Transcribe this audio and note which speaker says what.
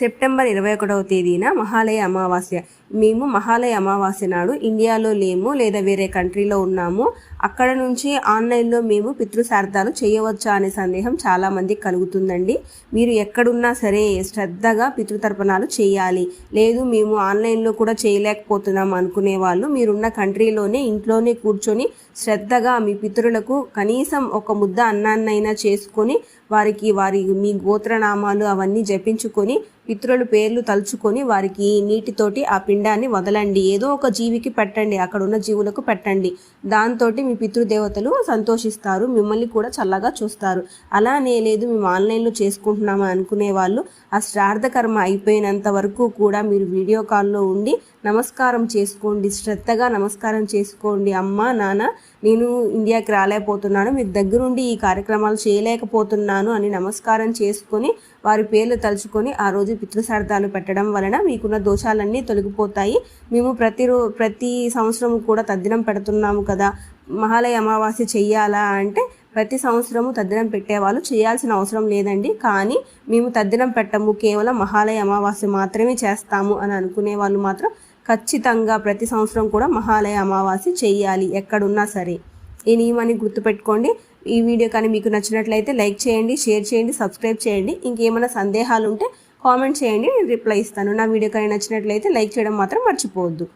Speaker 1: September ఇరవై ఒకటవ తేదీన మహాలయ అమావాస్య. మేము మహాలయ అమావాస్య నాడు ఇండియాలో లేము లేదా వేరే కంట్రీలో ఉన్నాము. అక్కడ నుంచి ఆన్లైన్లో మేము పితృశార్థాలు చేయవచ్చా అనే సందేహం చాలామందికి కలుగుతుందండి. మీరు ఎక్కడున్నా సరే శ్రద్ధగా పితృతర్పణాలు చేయాలి. లేదు మేము ఆన్లైన్లో కూడా చేయలేకపోతున్నాం అనుకునే వాళ్ళు మీరున్న కంట్రీలోనే ఇంట్లోనే కూర్చొని శ్రద్ధగా మీ పితరులకు కనీసం ఒక ముద్ద అన్నాన్నైనా చేసుకొని వారికి వారి మీ గోత్రనామాలు అవన్నీ జపించుకొని పితృల పేర్లు తలుచుకొని వారికి నీటితోటి ఆ పిండాన్ని వదలండి. ఏదో ఒక జీవికి పెట్టండి అక్కడ ఉన్న జీవులకు పెట్టండి. దాంతో మీ పితృదేవతలు సంతోషిస్తారు మిమ్మల్ని కూడా చల్లగా చూస్తారు. అలానే లేదు మేము ఆన్లైన్లో చేసుకుంటున్నామా అనుకునే వాళ్ళు ఆ శ్రార్థకర్మ అయిపోయినంత వరకు కూడా మీరు వీడియో కాల్లో ఉండి నమస్కారం చేసుకోండి శ్రద్ధగా నమస్కారం చేసుకోండి. అమ్మ నాన్న నేను ఇండియాకి రాలేకపోతున్నాను మీకు దగ్గరుండి ఈ కార్యక్రమాలు చేయలేకపోతున్నాను అని నమస్కారం చేసుకొని వారి పేర్లు తలుచుకొని ఆ రోజు పితృశార్థాలు పెట్టడం వలన మీకున్న దోషాలన్నీ తొలగిపోతాయి మేము ప్రతిరో ప్రతి సంవత్సరం కూడా తద్దినం పెడుతున్నాము కదా. మహాలయ అమావాస్య చెయ్యాలా అంటే ప్రతి సంవత్సరము తద్దినం పెట్టేవాళ్ళు చేయాల్సిన అవసరం లేదండి. కానీ మేము తద్దినం పెట్టము కేవలం మహాలయ అమావాస్య మాత్రమే చేస్తాము అని అనుకునే వాళ్ళు మాత్రం ఖచ్చితంగా ప్రతి సంవత్సరం కూడా మహాలయ అమావాస్య చేయాలి ఎక్కడున్నా సరే. ఈ నియమాన్ని గుర్తుపెట్టుకోండి. ఈ వీడియో కానీ మీకు నచ్చినట్లయితే లైక్ చేయండి షేర్ చేయండి సబ్స్క్రైబ్ చేయండి. ఇంకేమైనా సందేహాలు ఉంటే కామెంట్ చేయండి నేను రిప్లై ఇస్తాను. నా వీడియో కానీ నచ్చినట్లయితే లైక్ చేయడం మాత్రం మర్చిపోవద్దు.